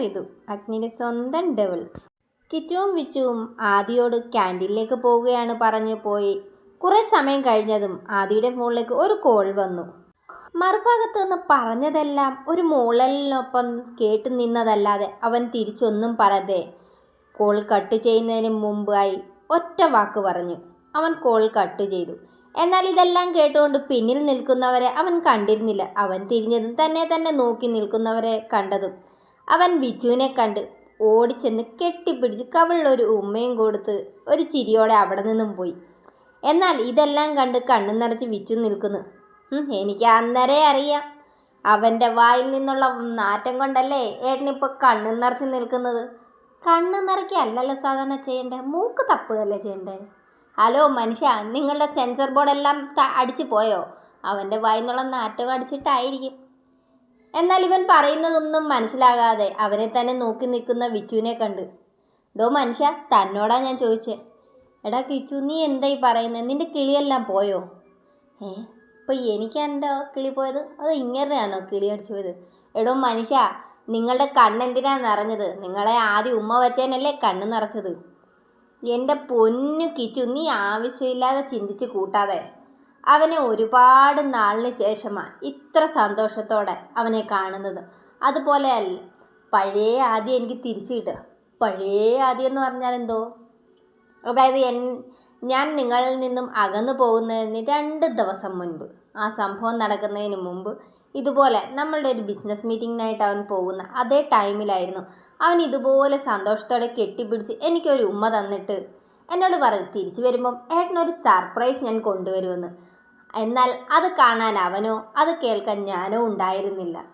ഋതു അഗ്നിയുടെ സ്വന്തം ഡെവൽ കിച്ചുവും വിച്ചുവും ആദിയോട് ക്യാന്റീനിലേക്ക് പോവുകയാണ് പറഞ്ഞു പോയി. കുറേ സമയം കഴിഞ്ഞതും ആദിയുടെ ഫോണിലേക്ക് ഒരു കോൾ വന്നു. മറുഭാഗത്ത് നിന്ന് പറഞ്ഞതെല്ലാം ഒരു മൂളലിനൊപ്പം കേട്ടു നിന്നതല്ലാതെ അവൻ തിരിച്ചൊന്നും പറയാതെ. കോൾ കട്ട് ചെയ്യുന്നതിന് മുമ്പായി ഒറ്റ വാക്ക് പറഞ്ഞു. അവൻ കോൾ കട്ട് ചെയ്തു. എന്നാൽ ഇതെല്ലാം കേട്ടുകൊണ്ട് പിന്നിൽ നിൽക്കുന്നവരെ അവൻ കണ്ടിരുന്നില്ല. അവൻ തിരിഞ്ഞതും തന്നെ തന്നെ നോക്കി നിൽക്കുന്നവരെ കണ്ടതും അവൻ ബിജുവിനെ കണ്ട് ഓടിച്ചെന്ന് കെട്ടിപ്പിടിച്ച് കവിളിലൊരു ഉമ്മയും കൊടുത്ത് ഒരു ചിരിയോടെ അവിടെ നിന്നും പോയി. എന്നാൽ ഇതെല്ലാം കണ്ട് കണ്ണു നിറച്ച് വിച്ചു നിൽക്കുന്നു. എനിക്ക് അന്നേരെ അറിയാം. അവന്റെ വായിൽ നിന്നുള്ള നാറ്റം കൊണ്ടല്ലേ ഏട്ടനിപ്പോൾ കണ്ണു നിറച്ച് നിൽക്കുന്നത്? കണ്ണു നിറയ്ക്കുക അല്ലല്ലോ സാധാരണ ചെയ്യേണ്ടത് മൂക്ക് തപ്പുകയല്ലേ ചെയ്യണ്ടേ? ഹലോ മനുഷ്യ നിങ്ങളുടെ സെൻസർ ബോർഡെല്ലാം അടിച്ചു പോയോ? അവന്റെ വായിൽ നിന്നുള്ള നാറ്റം അടിച്ചിട്ടായിരിക്കും. എന്നാൽ ഇവൻ പറയുന്നതൊന്നും മനസ്സിലാകാതെ അവനെ തന്നെ നോക്കി നിൽക്കുന്ന വിച്ചുവിനെ കണ്ട്. ഡോ മനുഷ്യ തന്നോടാ ഞാൻ ചോദിച്ചേ. എടാ കിച്ചു നീ എന്തായി പറയുന്നത് നിന്റെ കിളിയെല്ലാം പോയോ? ഏ ഇപ്പൊ എനിക്ക് എന്റെ കിളി പോയത്? അത് ഇങ്ങനെയാണോ കിളി അടിച്ചു പോയത്? എടോ മനുഷ്യ നിങ്ങളുടെ കണ്ണെന്തിനാ നിറഞ്ഞത് നിങ്ങളെ ആദ്യം ഉമ്മ വച്ചേനല്ലേ കണ്ണ് നിറച്ചത്? എന്റെ പൊന്നു കിച്ചു നീ ആവശ്യമില്ലാതെ ചിന്തിച്ച് കൂട്ടാതെ. അവനെ ഒരുപാട് നാളിന് ശേഷമാണ് ഇത്ര സന്തോഷത്തോടെ അവനെ കാണുന്നത്. അതുപോലെ അല്ല പഴയ ആദ്യം എനിക്ക് തിരിച്ചു കിട്ടുക. പഴയ ആദ്യം എന്ന് പറഞ്ഞാൽ എന്തോ? അതായത് എൻ ഞാൻ നിങ്ങളിൽ നിന്നും അകന്നു പോകുന്നതിന് രണ്ട് ദിവസം മുൻപ് ആ സംഭവം നടക്കുന്നതിന് മുമ്പ് ഇതുപോലെ നമ്മളുടെ ഒരു ബിസിനസ് മീറ്റിങ്ങിനായിട്ട് അവൻ പോകുന്ന അതേ ടൈമിലായിരുന്നു അവൻ ഇതുപോലെ സന്തോഷത്തോടെ കെട്ടിപ്പിടിച്ച് എനിക്കൊരു ഉമ്മ തന്നിട്ട് എന്നോട് പറഞ്ഞു തിരിച്ചു വരുമ്പം ഏട്ടനൊരു സർപ്രൈസ് ഞാൻ കൊണ്ടുവരുമെന്ന്. എന്നാൽ അത് കാണാൻ അവനോ അത് കേൾക്കാൻ ഞാനോ ഉണ്ടായിരുന്നില്ല.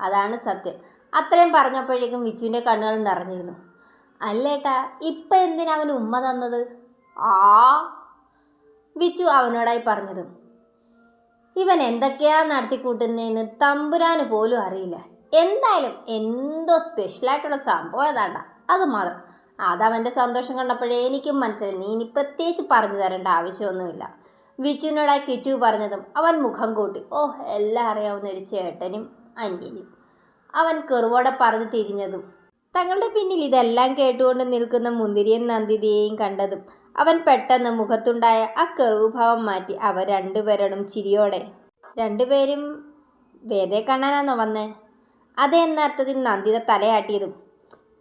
അതാണ് സത്യം. അത്രയും പറഞ്ഞപ്പോഴേക്കും വിച്ചുവിന്റെ കണ്ണുകൾ നിറഞ്ഞിരുന്നു. അല്ലേട്ടാ ഇപ്പം എന്തിനാ അവൻ ഉമ്മ തന്നത്? ആ? വിച്ചു അവനോടായി പറഞ്ഞത്. ഇവൻ എന്തൊക്കെയാ നടത്തിക്കൂട്ടുന്നതെന്ന് തമ്പുരാന് പോലും അറിയില്ല. എന്തായാലും എന്തോ സ്പെഷ്യലായിട്ടുള്ള സംഭവം ഏതാണ്ട? അത് മാത്രം. അതവന്റെ സന്തോഷം കണ്ടപ്പോഴേ എനിക്കും മനസ്സിലായി. നീ ഇനി പ്രത്യേകിച്ച് പറഞ്ഞു തരേണ്ട ആവശ്യമൊന്നുമില്ല. വിച്ചുവിനോടായി കിച്ചു പറഞ്ഞതും അവൻ മുഖം കൂട്ടി. ഓ എല്ലാം അറിയാവുന്ന ഒരു ചേട്ടനും അനിയനും. അവൻ കെറുവോടെ പറഞ്ഞു തിരിഞ്ഞതും തങ്ങളുടെ പിന്നിൽ ഇതെല്ലാം കേട്ടുകൊണ്ട് നിൽക്കുന്ന മുന്തിരിയും നന്ദിതയെയും കണ്ടതും അവൻ പെട്ടെന്ന് മുഖത്തുണ്ടായ ആ കെറുഭാവം മാറ്റി അവർ രണ്ടുപേരോടും ചിരിയോടെ രണ്ടുപേരും വേദയെ കാണാനാണോ വന്നേ? അതേ എന്നർത്ഥത്തിൽ നന്ദിത തലയാട്ടിയതും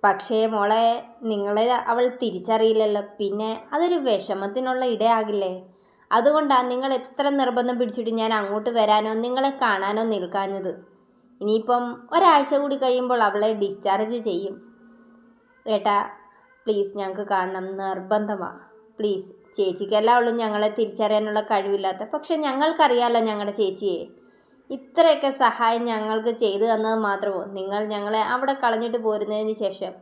പക്ഷേ മോളെ നിങ്ങളെ അവൾ തിരിച്ചറിയില്ലല്ലോ. പിന്നെ അതൊരു വിഷമത്തിനുള്ള ഇടയാകില്ലേ? അതുകൊണ്ടാണ് നിങ്ങൾ എത്ര നിർബന്ധം പിടിച്ചിട്ട് ഞാൻ അങ്ങോട്ട് വരാനോ നിങ്ങളെ കാണാനോ നിൽക്കാഞ്ഞത്. ഇനിയിപ്പം ഒരാഴ്ച കൂടി കഴിയുമ്പോൾ അവളെ ഡിസ്ചാർജ് ചെയ്യും. ഏട്ടാ പ്ലീസ് ഞങ്ങൾക്ക് കാണണം. നിർബന്ധമാണ് പ്ലീസ് ചേച്ചിക്കല്ല ഉള്ളൂ ഞങ്ങളെ തിരിച്ചറിയാനുള്ള കഴിവില്ലാത്ത. പക്ഷെ ഞങ്ങൾക്കറിയാമല്ലോ ഞങ്ങളുടെ ചേച്ചിയെ. ഇത്രയൊക്കെ സഹായം ഞങ്ങൾക്ക് ചെയ്തു തന്നത് മാത്രമോ? നിങ്ങൾ ഞങ്ങളെ അവിടെ കളഞ്ഞിട്ട് പോരുന്നതിന് ശേഷം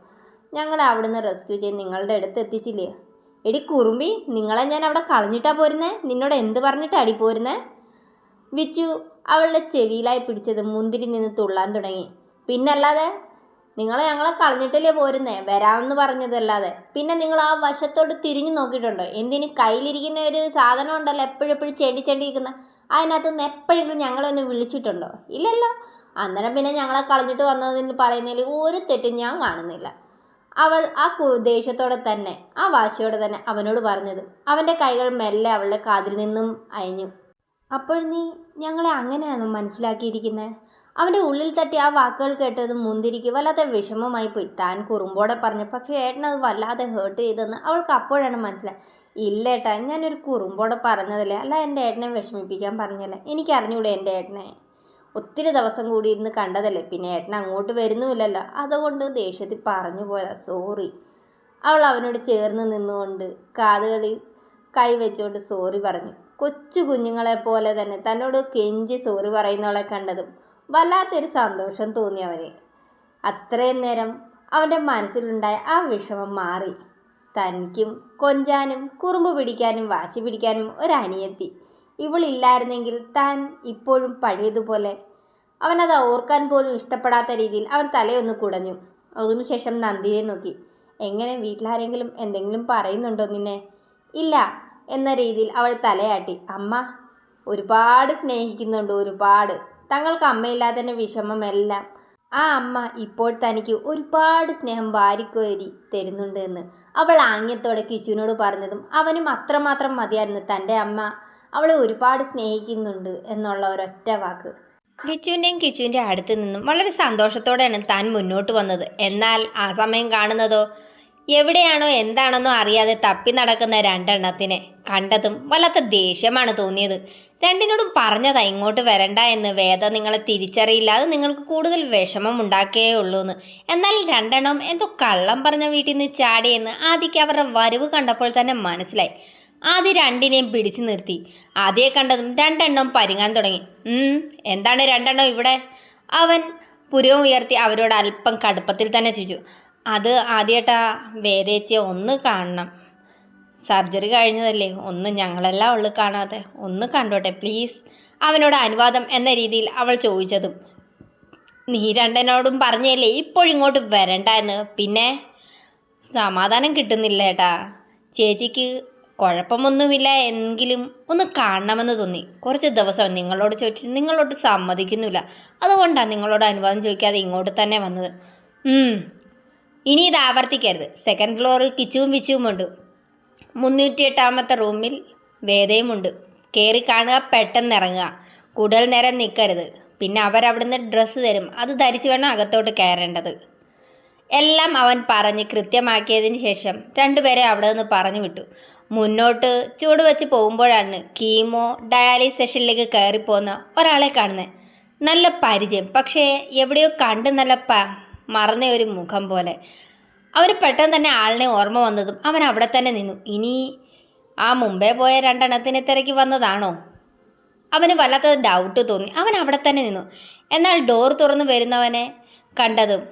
ഞങ്ങളെ അവിടുന്ന് റെസ്ക്യൂ ചെയ്ത് നിങ്ങളുടെ അടുത്ത് എത്തിച്ചില്ലേ? എടി കുറുമ്പി നിങ്ങളെ ഞാൻ അവിടെ കളഞ്ഞിട്ടാ പോരുന്നേ? നിന്നോട് എന്ത് പറഞ്ഞിട്ട് അടി പോരുന്നേ? വിച്ചു അവളുടെ ചെവിയിലായി പിടിച്ചത് മുന്തിരി നിന്ന് തുള്ളാൻ തുടങ്ങി. പിന്നല്ലാതെ നിങ്ങൾ ഞങ്ങളെ കളഞ്ഞിട്ടല്ലേ പോരുന്നേ? വരാമെന്ന് പറഞ്ഞതല്ലാതെ. പിന്നെ നിങ്ങൾ ആ വശത്തോട്ട് തിരിഞ്ഞു നോക്കിയിട്ടുണ്ടോ? എന്തിന് കയ്യിലിരിക്കുന്ന ഒരു സാധനം ഉണ്ടല്ലോ എപ്പോഴും എപ്പോഴും ചെടി ചെടി ഇരിക്കുന്ന അതിനകത്ത് നിന്ന് എപ്പോഴെങ്കിലും ഞങ്ങളെ ഒന്ന് വിളിച്ചിട്ടുണ്ടോ? ഇല്ലല്ലോ. അന്നേരം പിന്നെ ഞങ്ങളെ കളഞ്ഞിട്ട് വന്നതെന്ന് പറയുന്നതിൽ ഒരു തെറ്റും ഞാൻ കാണുന്നില്ല. അവൾ ആ ദേഷ്യത്തോടെ തന്നെ ആ വാശിയോടെ തന്നെ അവനോട് പറഞ്ഞത്. അവന്റെ കൈകൾ മെല്ലെ അവളുടെ കാതിൽ നിന്നും അയഞ്ഞു. അപ്പോൾ നീ ഞങ്ങളെ അങ്ങനെയാണോ മനസ്സിലാക്കിയിരിക്കുന്നത് അവന്റെ ഉള്ളിൽ തട്ടി ആ വാക്കുകൾ കേട്ടത് മുന്തിരിക്ക് വല്ലാതെ വിഷമമായി പോയി. താൻ കുറുമ്പോടെ പറഞ്ഞു പക്ഷേ ഏട്ടനത് വല്ലാതെ ഹേർട്ട് ചെയ്തെന്ന് അവൾക്ക് അപ്പോഴാണ് മനസ്സിലായി ഇല്ല ഏട്ടാ ഞാനൊരു കുറുമ്പോടെ പറഞ്ഞതല്ലേ അല്ല എന്റെ ഏട്ടനെ വിഷമിപ്പിക്കാൻ പറഞ്ഞല്ലേ എനിക്കറിഞ്ഞൂടെ എന്റെ ഏട്ടനെ. ഒത്തിരി ദിവസം കൂടി ഇരുന്ന് കണ്ടതല്ലേ? പിന്നെ ഏട്ടൻ അങ്ങോട്ട് വരുന്നുമില്ലല്ലോ. അതുകൊണ്ട് ദേഷ്യത്തിൽ പറഞ്ഞു പോയതാ. സോറി അവൾ അവനോട് ചേർന്ന് നിന്നുകൊണ്ട് കാതുകളിൽ കൈ വെച്ചുകൊണ്ട് സോറി പറഞ്ഞു. കൊച്ചു കുഞ്ഞുങ്ങളെ പോലെ തന്നെ തന്നോട് കെഞ്ചി സോറി പറയുന്നവളെ കണ്ടതും വല്ലാത്തൊരു സന്തോഷം തോന്നി അവന്. അത്രയും നേരം അവന്റെ മനസ്സിലുണ്ടായ ആ വിഷമം മാറി. തനിക്കും കൊഞ്ചാനും കുറുമ്പ് പിടിക്കാനും വാശി പിടിക്കാനും ഒരനിയത്തി. ഇവളില്ലായിരുന്നെങ്കിൽ താൻ ഇപ്പോഴും പഴയതുപോലെ അവനത് ഓർക്കാൻ പോലും ഇഷ്ടപ്പെടാത്ത രീതിയിൽ അവൻ തലയൊന്ന് കുടഞ്ഞു. അതിനുശേഷം നന്ദിയെ നോക്കി. എങ്ങനെ വീട്ടിലാരെങ്കിലും എന്തെങ്കിലും പറയുന്നുണ്ടോ നിന്നെ? ഇല്ല എന്ന രീതിയിൽ അവൾ തലയാട്ടി. അമ്മ ഒരുപാട് സ്നേഹിക്കുന്നുണ്ട് ഒരുപാട്. തങ്ങൾക്ക് അമ്മയില്ലാത്തതിന്റെ വിഷമമെല്ലാം ആ അമ്മ ഇപ്പോൾ തനിക്ക് ഒരുപാട് സ്നേഹം വാരിക്കോരി തരുന്നുണ്ട് എന്ന്. അവൾ ആംഗ്യത്തോടെ കിച്ചുവിനോട് പറഞ്ഞതും അവനും അത്രമാത്രം മതിയായിരുന്നു. തന്റെ അമ്മ അവളെ ഒരുപാട് സ്നേഹിക്കുന്നുണ്ട് എന്നുള്ള ഒരൊറ്റ വാക്ക്. വിച്ചുവിന്റെയും കിച്ചുവിന്റെ അടുത്ത് നിന്നും വളരെ സന്തോഷത്തോടെയാണ് താൻ മുന്നോട്ട് വന്നത്. എന്നാൽ ആ സമയം കാണുന്നതോ? എവിടെയാണോ എന്താണെന്നോ അറിയാതെ തപ്പി നടക്കുന്ന രണ്ടെണ്ണത്തിനെ കണ്ടതും വല്ലാത്ത ദേഷ്യമാണ് തോന്നിയത്. രണ്ടിനോടും പറഞ്ഞതാ ഇങ്ങോട്ട് വരണ്ട എന്ന്. വേദ നിങ്ങളെ തിരിച്ചറിയില്ല. അത് നിങ്ങൾക്ക് കൂടുതൽ വിഷമം ഉണ്ടാക്കേ ഉള്ളൂ എന്ന് എന്നാൽ രണ്ടെണ്ണം എന്തോ കള്ളം പറഞ്ഞ വീട്ടിൽ നിന്ന് ചാടിയെന്ന് ആദ്യക്ക് അവരുടെ വരവ് കണ്ടപ്പോൾ തന്നെ മനസ്സിലായി. ആദ്യം രണ്ടിനെയും പിടിച്ചു നിർത്തി. ആദ്യം കണ്ടതും രണ്ടെണ്ണം പരുങ്ങാൻ തുടങ്ങി. എന്താണ് രണ്ടെണ്ണം ഇവിടെ? അവൻ പുരവും ഉയർത്തി അവരോട് അല്പം കടുപ്പത്തിൽ തന്നെ ചോദിച്ചു അത് ആദ്യമായിട്ടാ വേദേച്ചിയെ ഒന്ന് കാണണം. സർജറി കഴിഞ്ഞതല്ലേ ഒന്ന് ഞങ്ങളെല്ലാം ഉള്ളു കാണാതെ ഒന്ന് കണ്ടോട്ടെ പ്ലീസ്. അവനോട് അനുവാദം എന്ന രീതിയിൽ അവൾ ചോദിച്ചതും നീ രണ്ടനോടും പറഞ്ഞല്ലേ ഇപ്പോഴിങ്ങോട്ട് വരണ്ട എന്ന്. പിന്നെ സമാധാനം കിട്ടുന്നില്ല ചേട്ടാ ചേച്ചിക്ക് കുഴപ്പമൊന്നുമില്ല എങ്കിലും ഒന്ന് കാണണമെന്ന് തോന്നി. കുറച്ച് ദിവസം നിങ്ങളോട് ചോദിച്ചിട്ട് നിങ്ങളോട് സമ്മതിക്കുന്നില്ല. അതുകൊണ്ടാണ് നിങ്ങളോട് അനുവാദം ചോദിക്കാതെ ഇങ്ങോട്ട് തന്നെ വന്നത്. ഇനി ഇത് ആവർത്തിക്കരുത്. സെക്കൻഡ് ഫ്ലോറിൽ കിച്ചുവും വിച്ചുവുമുണ്ട് മുന്നൂറ്റി എട്ടാമത്തെ റൂമിൽ വേദയുമുണ്ട്. കയറി കാണുക പെട്ടെന്ന് ഇറങ്ങുക. കൂടുതൽ നേരം നിൽക്കരുത് പിന്നെ അവരവിടുന്ന് ഡ്രസ്സ് തരും. അത് ധരിച്ചു വേണം അകത്തോട്ട് കയറേണ്ടത്. എല്ലാം അവൻ പറഞ്ഞ് കൃത്യമാക്കിയതിന് ശേഷം രണ്ടുപേരെ അവിടെ നിന്ന് പറഞ്ഞു വിട്ടു. മുന്നോട്ട് ചൂട് വെച്ച് പോകുമ്പോഴാണ് കീമോ ഡയാലിസ് സെഷനിലേക്ക് കയറിപ്പോകുന്ന ഒരാളെ കാണുന്നത് നല്ല പരിചയം പക്ഷേ എവിടെയോ കണ്ട് നല്ല പ മറന്ന ഒരു മുഖം പോലെ. അവർ പെട്ടെന്ന് തന്നെ ആളിനെ ഓർമ്മ വന്നതും അവൻ അവിടെ തന്നെ നിന്നു. ഇനി ആ മുമ്പേ പോയ രണ്ടെണ്ണത്തിനെ തിരക്കി വന്നതാണോ? അവന് വല്ലാത്ത ഡൗട്ട് തോന്നി. അവൻ അവിടെ തന്നെ നിന്നു. എന്നാൽ ഡോർ തുറന്ന് വരുന്നവനെ കണ്ടതും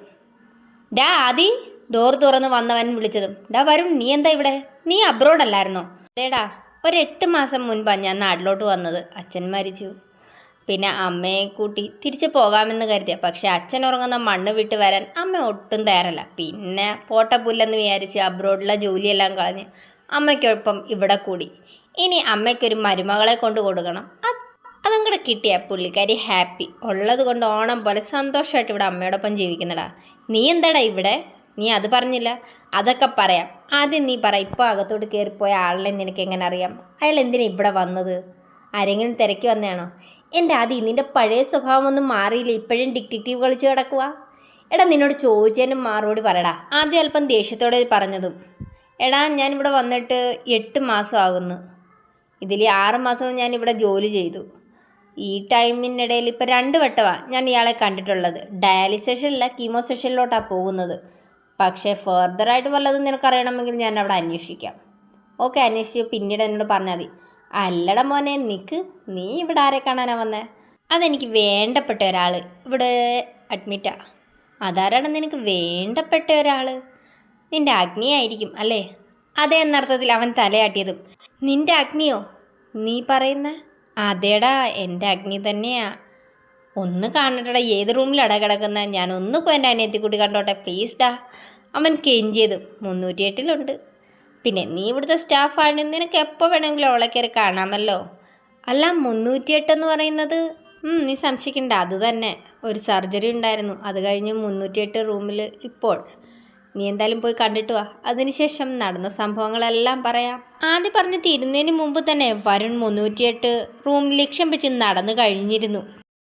ഡാ ആദി ഡോർ തുറന്ന് വന്നവൻ വിളിച്ചതും ഡാ വരും നീ എന്താ ഇവിടെ? നീ അബ്രോഡ് അല്ലായിരുന്നോ? അതേടാ ഒരു എട്ട് മാസം മുൻപാണ് ഞാൻ നാട്ടിലോട്ട് വന്നത്. അച്ഛൻ മരിച്ചു. പിന്നെ അമ്മയെ കൂട്ടി തിരിച്ചു പോകാമെന്ന് കരുതിയ പക്ഷെ അച്ഛൻ ഉറങ്ങുന്ന മണ്ണ് വിട്ട് വരാൻ അമ്മ ഒട്ടും തയ്യാറല്ല. പിന്നെ പോട്ട പുല്ലെന്ന് വിചാരിച്ച് അബ്രോഡിലെ ജോലിയെല്ലാം കളഞ്ഞ് അമ്മയ്ക്കൊപ്പം ഇവിടെ കൂടി. ഇനി അമ്മയ്ക്കൊരു മരുമകളെ കൊണ്ട് കൊടുക്കണം. അതും കൂടെ കിട്ടിയ പുള്ളിക്കാരി ഹാപ്പി ഉള്ളത് കൊണ്ട് ഓണം പോലെ സന്തോഷമായിട്ട് ഇവിടെ അമ്മയോടൊപ്പം ജീവിക്കുന്നടാ. നീ എന്താടാ ഇവിടെ? നീ അത് പറഞ്ഞില്ല. അതൊക്കെ പറയാം. ആദ്യം നീ പറ ഇപ്പോൾ അകത്തോട്ട് കയറിപ്പോയ ആളിനെ നിനക്ക് എങ്ങനെ അറിയാം? അയാൾ എന്തിനാ ഇവിടെ വന്നത്? ആരെങ്കിലും തിരക്കി വന്നതാണോ? എന്റെ ആദ്യം നിന്റെ പഴയ സ്വഭാവമൊന്നും മാറിയില്ല. ഇപ്പോഴും ഡിറ്റക്റ്റീവ് കളിച്ച് കിടക്കുക എടാ നിന്നോട് ചോദിച്ചതിനും മാറോട് പറയടാ. ആദ്യം അല്പം ദേഷ്യത്തോടെ പറഞ്ഞതും എടാ ഞാനിവിടെ വന്നിട്ട് എട്ട് മാസം ആകുന്നു. ഇതിൽ ആറ് മാസവും ഞാൻ ഇവിടെ ജോലി ചെയ്തു. ഈ ടൈമിനിടയിൽ ഇപ്പോൾ രണ്ട് വട്ടമാണ് ഞാൻ ഇയാളെ കണ്ടിട്ടുള്ളത്. ഡയാലിസ് സെഷനില്ല കീമോ സെഷനിലോട്ടാണ് പോകുന്നത്. പക്ഷേ ഫെർദറായിട്ട് വല്ലതും നിനക്കറിയണമെങ്കിൽ ഞാൻ അവിടെ അന്വേഷിക്കാം. ഓക്കെ അന്വേഷിച്ച് പിന്നീട് എന്നോട് പറഞ്ഞാൽ മതി. അല്ലട മോനെ നിക്ക്. നീ ഇവിടെ ആരെ കാണാനാ വന്നേ? അതെനിക്ക് വേണ്ടപ്പെട്ട ഒരാൾ ഇവിടെ അഡ്മിറ്റാ അതാരാണ് നിനക്ക് വേണ്ടപ്പെട്ട ഒരാൾ നിന്റെ അഗ്നിയായിരിക്കും അല്ലേ? അതേ എന്നർത്ഥത്തിൽ അവൻ തലയാട്ടിയതും. നിന്റെ അഗ്നിയോ? നീ പറയുന്ന? അതേടാ എന്റെ അഗ്നി തന്നെയാ. ഒന്ന് കാണട്ടടാ ഏത് റൂമിലടാ കിടക്കുന്ന? ഞാൻ ഒന്ന് പോയി എന്റെ അനിയത്തിക്കുട്ടി കണ്ടോട്ടെ പ്ലീസ് ഡാ അവൻ കെഞ്ചിയത്. മുന്നൂറ്റി എട്ടിലുണ്ട് പിന്നെ നീ ഇവിടുത്തെ സ്റ്റാഫാണ് നിനക്ക് എപ്പോൾ വേണമെങ്കിലും അവളെ കയറി കാണാമല്ലോ. അല്ല മുന്നൂറ്റിയെട്ടെന്ന് പറയുന്നത്? നീ സംശയിക്കണ്ട. അത് തന്നെ. ഒരു സർജറി ഉണ്ടായിരുന്നു. അത് കഴിഞ്ഞ് മുന്നൂറ്റിയെട്ട് റൂമിൽ ഇപ്പോൾ. നീ എന്തായാലും പോയി കണ്ടിട്ട് വാ. അതിനുശേഷം നടന്ന സംഭവങ്ങളെല്ലാം പറയാം. ആദ്യം പറഞ്ഞ് തീരുന്നതിന് മുമ്പ് തന്നെ വരുൺ മുന്നൂറ്റിയെട്ട് റൂം ലക്ഷ്യം വെച്ച് നടന്നു കഴിഞ്ഞിരുന്നു.